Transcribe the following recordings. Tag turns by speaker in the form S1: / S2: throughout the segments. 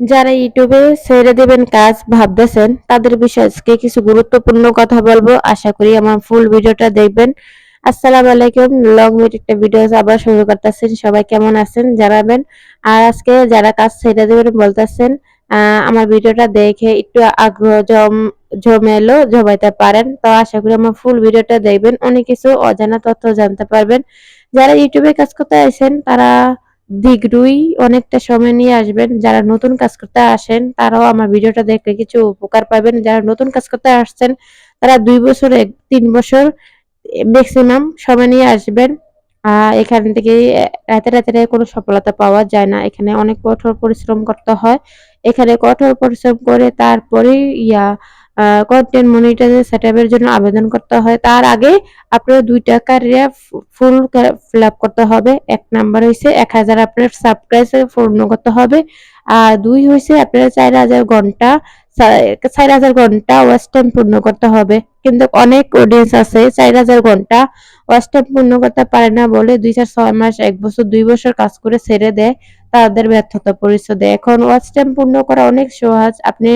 S1: যারা ইউটিউবে ছেড়ে দেবেন কাজ ভাবতেছেন, তাদের বিষয়ে আজকে কিছু গুরুত্বপূর্ণ কথা বলব। আশা করি আমার ফুল ভিডিওটা দেখবেন। আসসালামু আলাইকুম। লং মিট একটা ভিডিও আবার শুরু করতেছেন। সবাই কেমন আছেন? জানাবেন। আর আজকে যারা কাজ ছেড়ে দেবেন বলতেছেন আমার ভিডিওটা দেখে একটু আগ্রহ জম জমেলো জমাইতে পারেন। তো আশা করি আমার ফুল ভিডিওটা দেখবেন। অনেক কিছু অজানা তথ্য জানতে পারবেন। যারা ইউটিউবে কাজ করতে আছেন তারা দিগরুই অনেকটা সময় নিয়ে আসবেন। যারা নতুন কাজ করতে আসেন, তারাও আমার ভিডিওটা দেখে কিছু উপকার পাবেন। যারা নতুন কাজ করতে আসছেন, তারা দুই বছর তিন বছর ম্যাক্সিমাম সময় নিয়ে আসবেন। এখান থেকে রাতে রাতে কোনো সফলতা পাওয়া যায় না। এখানে অনেক কঠোর পরিশ্রম করতে হয়। এখানে কঠোর পরিশ্রম করে তারপরে ইয়া কন্টেন্ট মনিটাইজেশন সেটআপের জন্য আবেদন করতে হয়। তার আগে আপনার দুইটা ক্রাইটেরিয়া ফুল ফিল আপ করতে হবে। এক নাম্বার হইছে এক হাজার আপনার সাবস্ক্রাইব পূর্ণ করতে হবে। আর দুই হইছে আপনার চার হাজার ঘণ্টা চার হাজার ঘণ্টা ওয়াচ টাইম পূর্ণ করতে হবে। কিন্তু অনেক অডিয়েন্স আছে, চার হাজার ঘণ্টা ওয়াচ টাইম পূর্ণ করতে পারে না বলে দুই চার ছয় মাস, এক বছর, দুই বছর কাজ করে ছেড়ে দেয়। তাদের ব্যর্থতা পরিচয় দেয়। এখন ওয়াচ টাইম পূর্ণ করা অনেক সহজ। আপনি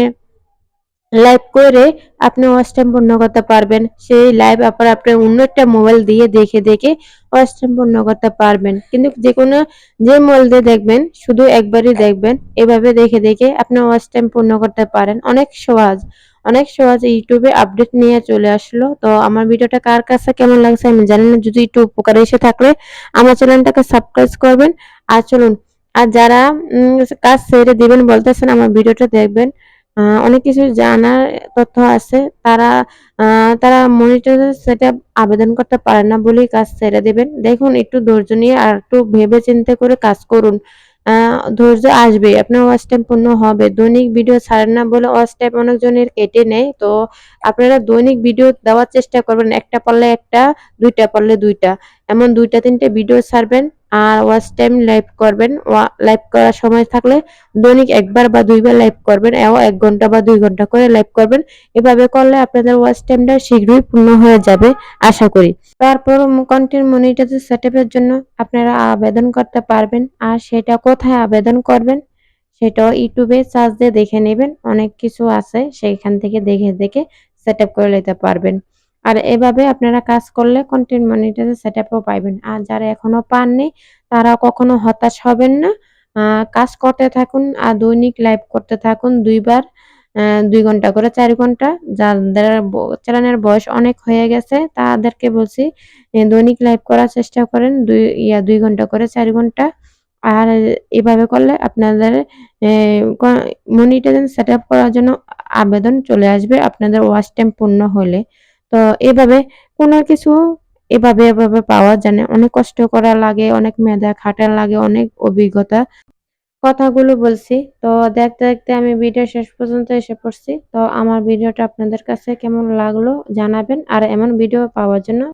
S1: লাইভ করে আপনি ওয়াচ টাইম পূর্ণ করতে পারবেন। সেই লাইভ আবার আপনি অন্য একটা মোবাইল দিয়ে দেখে দেখে ওয়াচ টাইম পূর্ণ করতে পারবেন। কিন্তু যে কোনো, যে মোবাইল দিয়ে দেখবেন, শুধু একবারই দেখবেন, এভাবে দেখে দেখে আপনি ওয়াচ টাইম পূর্ণ করতে পারেন। অনেক সহজ অনেক সহজ ইউটিউবে আপডেট নিয়ে চলে আসলো। তো আমার ভিডিওটা কার কাছে কেমন লাগছে আমি জানি না। যদি একটু উপকার এসে থাকলে আমার চ্যানেলটাকে সাবস্ক্রাইব করবেন। আর চলুন, আর যারা কাজ ছেড়ে দিবেন বলতেছেন, আমার ভিডিওটা দেখবেন। অনেক কিছু জানার তথ্য আছে। তারা তারা মনিটরের সেটআপ আবেদন করতে পারে না বলেই কাজ ছেড়ে দেবেন। দেখুন, একটু ধৈর্য নিয়ে আর একটু ভেবে চিন্তে করে কাজ করুন। ধৈর্য আসবে আপনার ওয়াচ টাইম পূর্ণ হবে। দৈনিক ভিডিও ছাড়েন না বলে ওয়াচ টাইম অনেকজনের কেটে নেয়। তো আপনারা দৈনিক ভিডিও দেওয়ার চেষ্টা করবেন। একটা পারলে একটা, দুইটা পারলে দুইটা। এমন দুইটা তিনটে ভিডিও ছাড়বেন আর ওয়াচ টাইম লাইভ করবেন। লাইভ করার সময় থাকলে দৈনিক একবার বা দুইবার লাইভ করবেন, এও এক ঘণ্টা বা দুই ঘণ্টা করে লাইভ করবেন। এভাবে করলে আপনাদের ওয়াচ টাইমটা শীঘ্রই পূর্ণ হয়ে যাবে, আশা করি। তারপর কন্টেন্ট মনিটাইজেশন সেটআপের জন্য আপনারা আবেদন করতে পারবেন। আর সেটা কোথায় আবেদন করবেন, সেটাও ইউটিউবে সার্চ দিয়ে দেখে নেবেন। অনেক কিছু আছে, সেইখান থেকে দেখে দেখে সেট করে নিতে পারবেন। আর এভাবে আপনারা কাজ করলে কন্টেন্ট সেট আপও পাইবেন। আর যারা এখনও পাননি তারা কখনো হতাশ হবেন না। কাজ করতে থাকুন, আর দৈনিক লাইভ করতে থাকুন দুইবার দুই ঘণ্টা করে চার ঘণ্টা। যাদের চ্যানেলের বয়স অনেক হয়ে গেছে, তাদেরকে বলছি দৈনিক লাইভ করার চেষ্টা করেন, দুই, ইয়া, দুই ঘণ্টা করে চার ঘণ্টা। আর এভাবে করলে আপনাদের মনিটাইজেশন সেট আপ করার জন্য আবেদন চলে আসবে, আপনাদের ওয়াচ টাইম পূর্ণ হলে। তো এভাবে কোনো কিছু এভাবে এভাবে পাওয়া জানে অনেক কষ্ট করা লাগে, অনেক মেধা খাটা লাগে, অনেক অভিজ্ঞতা। কথাগুলো বলছি। তো দেখতে দেখতে আমি ভিডিও শেষ পর্যন্ত এসে পড়ছি। তো আমার ভিডিওটা আপনাদের কাছে কেমন লাগল জানাবেন। আর এমন ভিডিও পাওয়ার জন্য